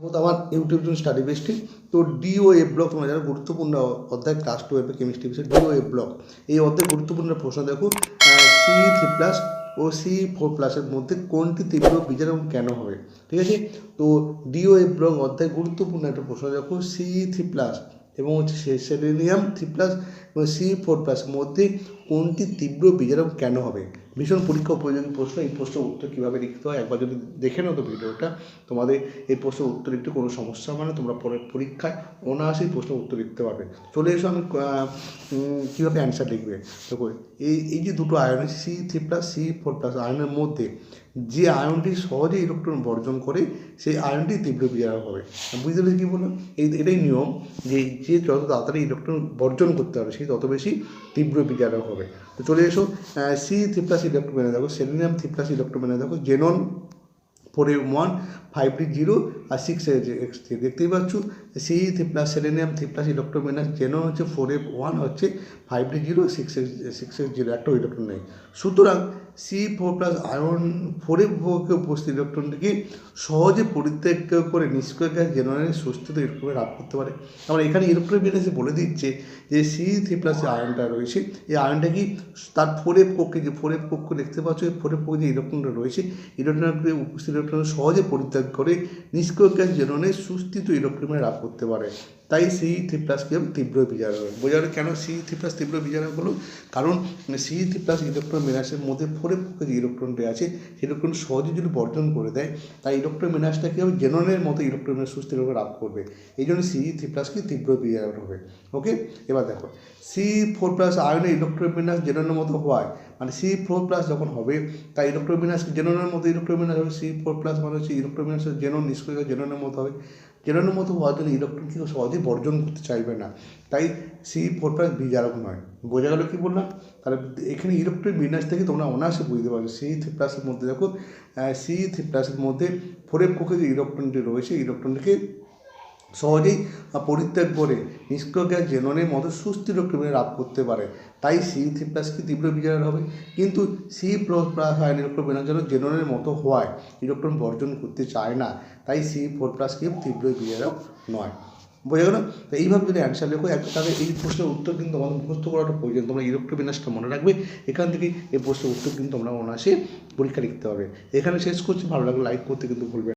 আমার YouTube channel study বেস্টে তো deo এ ব্লক তোমরা যারা গুরুত্বপূর্ণ অধ্যায় ক্লাস টুয়েলভে কেমিস্ট্রি বিষয় ডিও এ ব্লক এই অধ্যায় গুরুত্বপূর্ণ প্রশ্ন দেখো সি থ্রি প্লাস ও সি ফোর প্লাসের মধ্যে কোনটি তীব্র বিজার এবং কেন হবে? ঠিক আছে? তো ডিও এ ব্লক অধ্যায় গুরুত্বপূর্ণ একটা প্রশ্ন দেখো সি থ্রি প্লাস এবং হচ্ছে সেলেনিয়াম থ্রি প্লাস এবং সি ফোর প্লাস মধ্যে কোনটি তীব্র বিজারক কেন হবে? ভীষণ পরীক্ষা উপযোগী প্রশ্ন, এই প্রশ্নের উত্তর কীভাবে লিখতে হয়? একবার যদি দেখে নাও তো ভিডিওটা, তোমাদের এই প্রশ্নের উত্তর লিখতে কোনো সমস্যা মানে তোমরা পরে পরীক্ষায় অনায়াসেই প্রশ্নের উত্তর লিখতে পারবে। চলে এসো আমি কীভাবে অ্যান্সার লিখবে? দেখো, এই এই যে দুটো ion C three plus C four plus আয়নের মধ্যে, যে আয়নটি সহজে ইলেকট্রন বর্জন করে, সেই আয়নটি তীব্র বিজারক হবে। বুঝতে পেরেছি কী বললাম? এই, এটাই নিয়ম যে যে যত তাড়াতাড়ি ইলেকট্রন বর্জন করতে পারবে, সেই তত বেশি তীব্র বিজারক হবে। তো চলে এসো সি থ্রি প্লাস ইলেকট্রোমেনে দেখো সেলিনিয়াম থ্রি প্লাস ইলেকট্রোম্যাগনেটিক দেখো xenon four M one five D zero আর সিক্স এক্স থ্রি দেখতেই পাচ্ছ C three plus selenium three plus ইলেকট্রোমেনাস xenon হচ্ছে ফোর এ ওয়ান হচ্ছে five D zero six X six X zero একটাও electron নেই। সুতরাং C four plus iron ফোরে ভোগে উপস্থিত ইলেকট্রনটিকে সহজে পরিত্যাগ করে নিষ্ক্রিয় গ্যাস জেনারেল সুস্থিত ইলেকট্রনে লাভ করতে পারে। আমরা এখানে ইলেকট্রন বিন্যাসে বলে দিচ্ছে যে সি থ্রি প্লাস যে রয়েছে। এই আয়নটা কি? তার ফোরেপ কক্ষে যে ফোরেপ কক্ষ দেখতে পাচ্ছ, এই ফোরেপ কক্ষে যে ইলেকট্রনটা রয়েছে ইলেকট্রনকে উপস্থিত ইলেকট্রন সহজে পরিত্যাগ করে নিষ্ক্রিয় গ্যাস জেননে সুস্থিত ইলেকট্রনে লাভ করতে পারে। তাই সি থ্রি প্লাস কি তীব্র বিজারক বোঝা গেল কেন সি থ্রি প্লাস তীব্র বিজারক হলো? কারণ সি থ্রি প্লাস ইলেকট্রন মেনাসের মধ্যে ফোরে পক্ষে যে ইলেকট্রনটি আছে, সেই ইলেকট্রন সহজে যদি বর্জন করে দেয়, তাই ইলেকট্রন মেনাসটা কী হবে জেননের মতো ইলেকট্রনের সুস্থ ইলেকট্রন লাভ করবে। এই জন্য সি থ্রি প্লাস কি তীব্র বিজারক হবে। ওকে? এবার দেখো সি ফোর প্লাস আয়নের ইলেকট্রন বিন্যাস জেননের মতো হওয়ায় মানে সি ফোর প্লাস যখন হবে, তাই ইলেকট্রোমিনাস জেননের মতো ইলেকট্রন বিন্যাস হবে সি ফোর প্লাস মানে হচ্ছে ইলেকট্রন বিন্যাস জেনন নিষ্ক্রিয় জেননের মতো হবে। জেননের মতো হওয়ার জন্য ইলেকট্রন কিন্তু সহজেই বর্জন করতে চাইবে না। তাই সি ফোর প্লাস বিজারক নয়। বোঝা গেল কী বললাম? তাহলে এখানে ইলেকট্রন বিন্যাস থেকে তোমরা অনায়াসে বুঝতে পারবে। সি থ্রি প্লাসের মধ্যে দেখো সি থ্রি প্লাসের মধ্যে ফোরের কক্ষে যে ইলেকট্রনটি রয়েছে ইলেকট্রনটিকে সহজেই পরিত্যাগ করে নিষ্ক্রিয় জেননের মতো সুস্থ ইলেকট্রনে লাভ করতে পারে। তাই সি থ্রি প্লাস কি তীব্র বিজারক হবে। কিন্তু C plus plus ion electron জন্য জেননের মতো হওয়ায় ইলেকট্রন বর্জন করতে চায় না। তাই সি ফোর প্লাস কি তীব্র বিচারক নয়। বোঝা গেল? তো এইভাবে যদি অ্যান্সার লেখো, এক তাহলে এই প্রশ্নের উত্তর কিন্তু আমাদের মুখস্থ করাটা প্রয়োজন। তোমরা ইলেকট্রো বিন্যাসটা মনে রাখবে। এখান থেকে এই প্রশ্নের উত্তর কিন্তু তোমরা অনায়াসে পরীক্ষা লিখতে হবে এখানে শেষ করছি। ভালো লাগলে লাইক করতে কিন্তু ভুলবে।